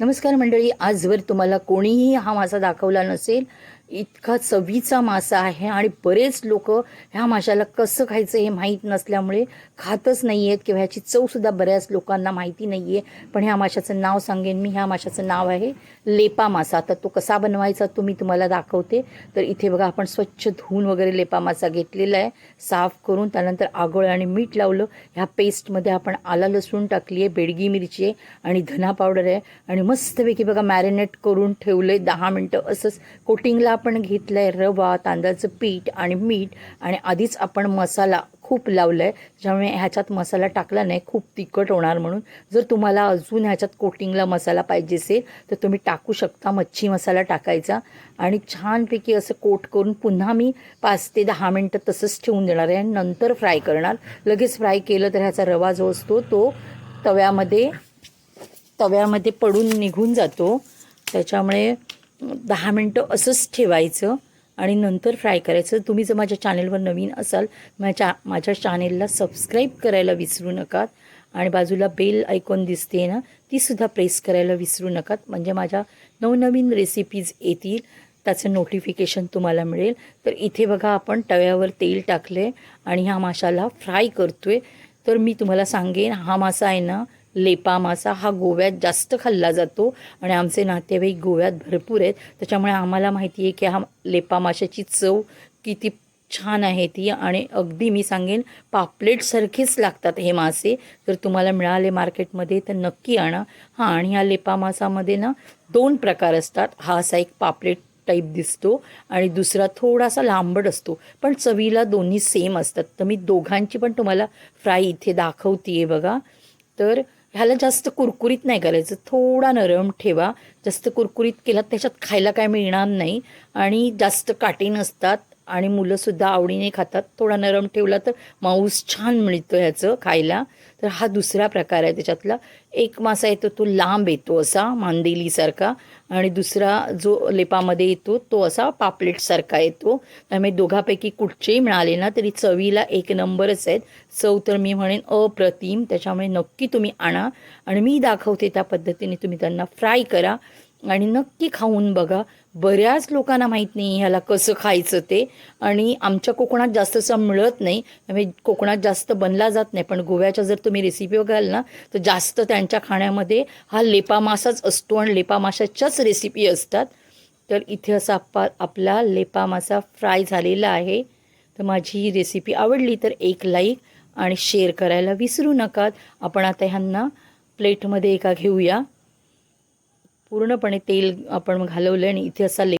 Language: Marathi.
नमस्कार मंडळी आजवर तुम्हाला कोणीही हा मासा दाखवला नसेल इतका चवीचा मासा आहे आणि बरेच लोक ह्या माशाला कसं खायचं हे माहीत नसल्यामुळे खातच नाही आहेत किंवा ह्याची चवसुद्धा बऱ्याच लोकांना माहिती नाही आहे पण ह्या माशाचं नाव सांगेन मी. ह्या माशाचं नाव आहे लेपा मासा. तर तो कसा बनवायचा तो मी तुम्हाला दाखवते. तर इथे बघा आपण स्वच्छ धुवून वगैरे लेपा मासा घेतलेला आहे. साफ करून त्यानंतर आगळ आणि मीठ लावलं. ह्या पेस्टमध्ये आपण आला लसूण टाकली आहे बेडगी मिरची आहे आणि धना पावडर आहे. आणि मस्तपैकी बघा मॅरिनेट करून ठेवलं आहे दहा मिनटं असंच. कोटिंगला आपण घेतलं आहे रवा तांदळाचं पीठ आणि मीठ आणि आधीच आपण मसाला खूप लावलं आहे ज्यामुळे ह्याच्यात मसाला टाकला नाही खूप तिखट होणार म्हणून. जर तुम्हाला अजून ह्याच्यात कोटिंगला मसाला पाहिजे असेल तर तुम्ही टाकू शकता मच्छी मसाला टाकायचा. आणि छानपैकी असं कोट करून पुन्हा मी पाच ते दहा मिनटं तसंच ठेवून देणार आहे आणि नंतर फ्राय करणार. लगेच फ्राय केलं तर ह्याचा रवा जो असतो तो तव्यामध्ये तव्यामध्ये पडून निघून जातो. त्याच्यामुळे दहा मिनटं असंच ठेवायचं आणि नंतर फ्राय करायचं. तुम्ही जर माझ्या चॅनेलवर नवीन असाल माझ्या माझ्या चॅनेलला सबस्क्राईब करायला विसरू नका आणि बाजूला बेल ऐकून दिसते ना तीसुद्धा प्रेस करायला विसरू नका म्हणजे माझ्या नवनवीन रेसिपीज येतील त्याचं नोटिफिकेशन तुम्हाला मिळेल. तर इथे बघा आपण तव्यावर तेल टाकले आणि ह्या माशाला फ्राय करतो आहे तर मी तुम्हाला सांगेन हा मासा आहे ना लेपा मासा हा गोव्यात जास्त खाल्ला जातो आणि आमचे नातेवाईक गोव्यात भरपूर आहेत. त्याच्यामुळे आम्हाला माहिती आहे की हा लेपा माशाची चव किती छान आहे ती आणि अगदी मी सांगेन पापलेटसारखेच लागतात हे मासे. जर तुम्हाला मिळाले मार्केटमध्ये तर नक्की आणा. हां आणि ह्या लेपा मासामध्ये ना दोन प्रकार असतात. हा असा एक पापलेट टाईप दिसतो आणि दुसरा थोडासा लांबट असतो. पण चवीला दोन्ही सेम असतात. तर मी दोघांची पण तुम्हाला फ्राय इथे दाखवते आहे बघा. तर ह्याला जास्त कुरकुरीत नाही करायचं. थोडा नरम ठेवा. जास्त कुरकुरीत केला त्याच्यात खायला काय मिळणार नाही. आणि जास्त काटे नसतात. आणि मुलंसुद्धा आवडीने खातात. थोडा नरम ठेवला तर मांस छान मिळतो ह्याचं खायला. तर हा दुसरा प्रकार आहे त्याच्यातला. एक मासा येतो तो लांब येतो असा मांदेलीसारखा. आणि दुसरा जो लेपामध्ये येतो तो असा पापलेटसारखा येतो. त्यामुळे दोघापैकी कुठचेही मिळाले ना तरी चवीला एक नंबरच आहेत. चव तर मी म्हणेन अप्रतिम. त्याच्यामुळे नक्की तुम्ही आणा. आणि मी दाखवते त्या पद्धतीने तुम्ही त्यांना फ्राय करा. आणि नक्की खाऊन बघा. बऱ्याच लोकांना माहीत नाही ह्याला कसं खायचं ते. आणि आमच्या कोकणात जास्त असं मिळत नाही. त्यामुळे कोकणात जास्त बनला जात नाही. पण गोव्याच्या जर तुम्ही रेसिपी बघाल ना तर जास्त त्यांच्या खाण्यामध्ये हा लेपा मासाच असतो आणि लेपा माशाच्याच रेसिपी असतात. तर इथे असा आपा आपला लेपा मासा फ्राय झालेला आहे. तर माझी ही रेसिपी आवडली तर एक लाईक आणि शेअर करायला विसरू नका. आपण आता ह्यांना प्लेटमध्ये एका घेऊया. पूर्णपणे तेल आपण घालवलं आणि इथे असा ले